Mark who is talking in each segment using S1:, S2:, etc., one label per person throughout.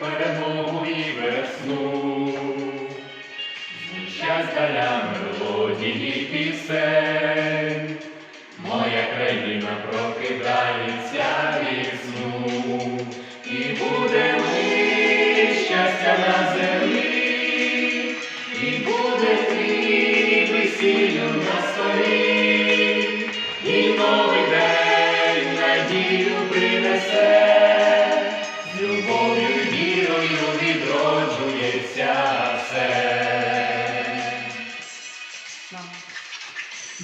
S1: перемогу і весну. Звучать даля мелодії пісень, моя країна прокидається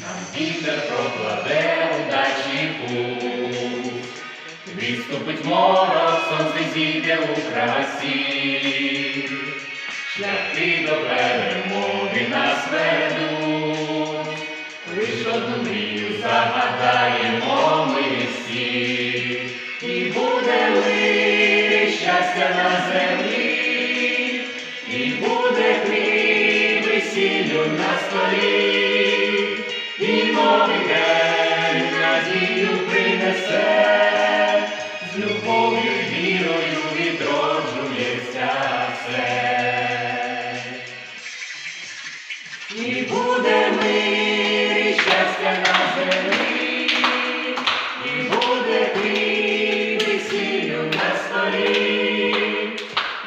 S1: Нам вітер прокладе удачі путь, відступить морок, сонце зійде у красі, шляхи до перемоги нас ведуть, лиш одну мрію загадаємо ми всі, і буде мир, і щастя на землі, і буде хліб, весіллю на столі. Буде і щастя на землі, і буде весіллю на столі,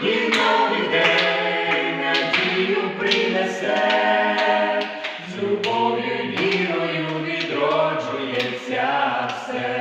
S1: і новий день принесе, любов'ю вірою відроджується все.